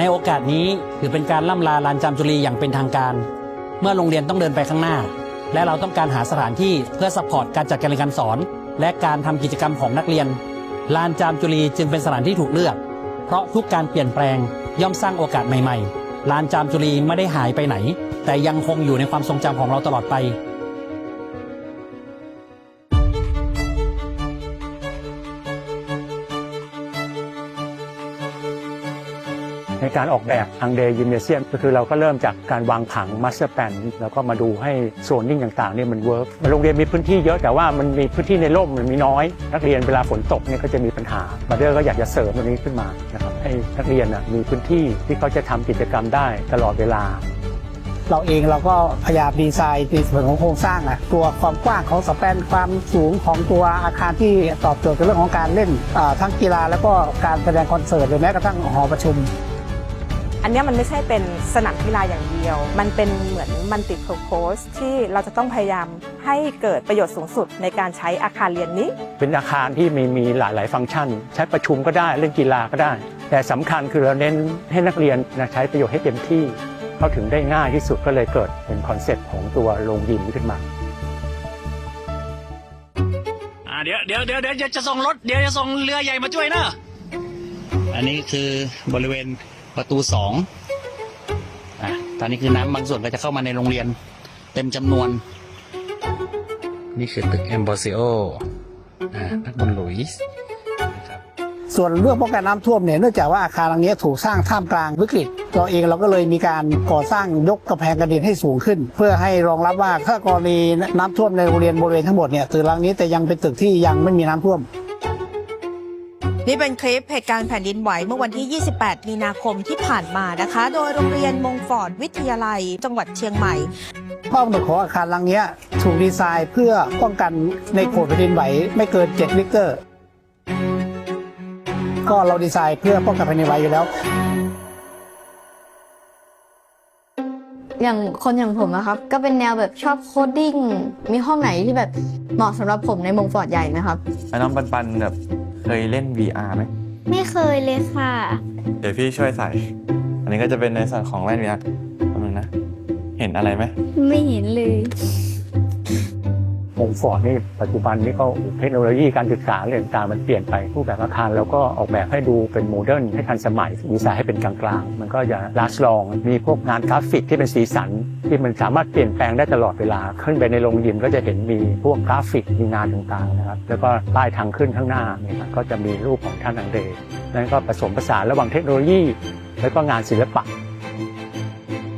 ในโอกาสนี้ถือเป็นการล่ำลาลานจามจุรีอย่างเป็นทางการ เมื่อโรงเรียนต้องเดินไปข้างหน้า และเราต้องการหาสถานที่เพื่อสปอร์ตการจัดการเรียนการสอน และการทำกิจกรรมของนักเรียน ลานจามจุรีจึงเป็นสถานที่ถูกเลือก เพราะทุกการเปลี่ยนแปลงย่อมสร้างโอกาสใหม่ ๆ ลานจามจุรีไม่ได้หายไปไหน แต่ยังคงอยู่ในความทรงจำของเราตลอดไป ในการออกแบบอังเดย์ยิมเนเซียมก็คือเราก็เริ่มจากการวางผังมาสเตอร์แ n นแล้วก็มาดูให้โซนนิ่งต่างๆเนี่ยมันเวิร์กโรงเรียนมีพื้นที่เยอะแต่ว่ามันมีพื้นที่ในร่มมันมีน้อย นักเรียนเวลาฝนตกเนี่ยก็จะมีปัญหาบัดเดอร์ก็อยากจะเสริมตรงนี้ขึ้นมานะครับให้นักเรียนมีพื้นที่ที่เขาจะทำกิจกรรมได้ตลอดเวลาเราเองเราก็พยายามดีไซน์ในส่วนของโครงสร้างอะตัวความกว้างของสแปนความสูงของตัวอาคารที่ตอบโจทย์กับเรื่องของการเล่นทั้งกีฬาแล้วก็การแสดงคอนเสิร์ตหรือแม้กระทั่งหอประชุม อันเนี้ยมันไม่ใช่เป็นสนามกีฬาอย่างเดียว มันเป็นเหมือนมันติ p u r p o s e ที่เราจะต้องพยายามให้เกิดประโยชน์สูงสุดในการใช้อาคารเรียนนี้ เป็นอาคารที่มีมีหลาย ๆ ฟังก์ชัน ใช้ประชุมก็ได้เล่นกีฬาก็ได้ แต่สำคัญคือเราเน้นให้นักเรียนนะใช้ประโยชน์ให้เต็มที่เข้าถึงได้ง่ายที่สุดก็เลยเกิดเป็นคอนเซ็ปต์ของตัวโรงยิมขึ้นมาอ่าเดี๋ยวเดี๋ยวเดี๋ยวเดี๋ยวจะส่งรถเดี๋ยวจะส่งเรือใหญ่มาช่วยเนอะอันนี้คือบริเวณ ประตูสองอะตอนนี้คือน้ำบางส่วนก็จะเข้ามาในโรงเรียน เต็มจำนวน นี่คือตึกแอมบ s ซิโออ่านักบอลหลุยส์ส่วนเรื่องป้องกันน้ำท่วมเนี่ยเนื่องจากว่าอาคารหลังนี้ถูกสร้างท่ามกลางวิกฤตเราเองเราก็เลยมีการก่อสร้างยกกระแพงกระเด็นให้สูงขึ้น เพื่อให้รองรับว่าถ้ากรณีน้ำท่วมในโรงเรียนบริเวณทั้งหมดเนี่ยตึกหลังนี้แต่ยังเป็นตึกที่ยังไม่มีน้ำท่วม นี่เป็นคลิปเหตุการณ์แผ่นดินไหวเมื่อวันที่ 28 มีนาคมที่ผ่านมานะคะ โดยโรงเรียนมงฟอร์ดวิทยาลัย จังหวัดเชียงใหม่ข้อกำหนดของอาคารหลังเนี้ยถูกดีไซน์เพื่อป้องกันในโขดแผ่นดินไหวไม่เกิน 7 ลิกเตอร์ ก็เราดีไซน์เพื่อป้องกันแผ่นดินไหวอยู่แล้ว อย่างคนอย่างผมนะครับ ก็เป็นแนวแบบชอบโคดดิ้ง มีห้องไหนที่แบบเหมาะสำหรับผมในมงฟอร์ดใหญ่ไหมครับแล้วน้องปันปันแบบเค ยเล่น VR ไหม ไม่เคยเลยค่ะ เดี๋ยวพี่ช่วยใส่ อันนี้ก็จะเป็นในส่วนของแว่น VR แป๊บนึงนะ เห็นอะไรไหม ไม่เห็นเลย มฟอร์ดนี่ปัจจุบันนี่ก็เทคโนโลยีการศึกษาเรื่องต่างมันเปลี่ยนไปรูปแบบอาคารแล้วก็ออกแบบให้ดูเป็นโมเดิร์นให้ทันสมัยดีไซน์ให้เป็นกลางๆ มันก็จะลาสลอง มีพวกงานกราฟิกที่เป็นสีสัน ที่มันสามารถเปลี่ยนแปลงได้ตลอดเวลา ขึ้นไปในโรงยิมก็จะเห็นมีพวกกราฟิกมีงานต่างๆนะครับแล้วก็ป้ายทางขึ้นข้างหน้าเนี่ยก็จะมีรูปของท่านอังเดย์นั่นก็ผสมผสานระหว่างเทคโนโลยี แล้วก็งานศิลปะ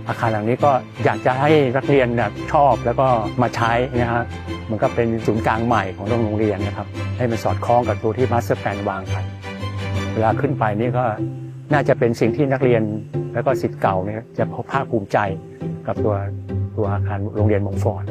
อาคารหลังนี้ก็อยากจะให้นักเรียนชอบแล้วก็มาใช้นะฮะ มันก็เป็นศูนย์กลางใหม่ของโรงเรียนนะครับ ให้มันสอดคล้องกับตัวที่มาสเตอร์แลนวางไว้เวลาขึ้นไปนี่ก็น่าจะเป็นสิ่งที่นักเรียนแล้วก็สิทธิ์เก่าเนี่ยจะภาคภูมิใจกับตัวตัวอาคารโรงเรียนมงฟอร์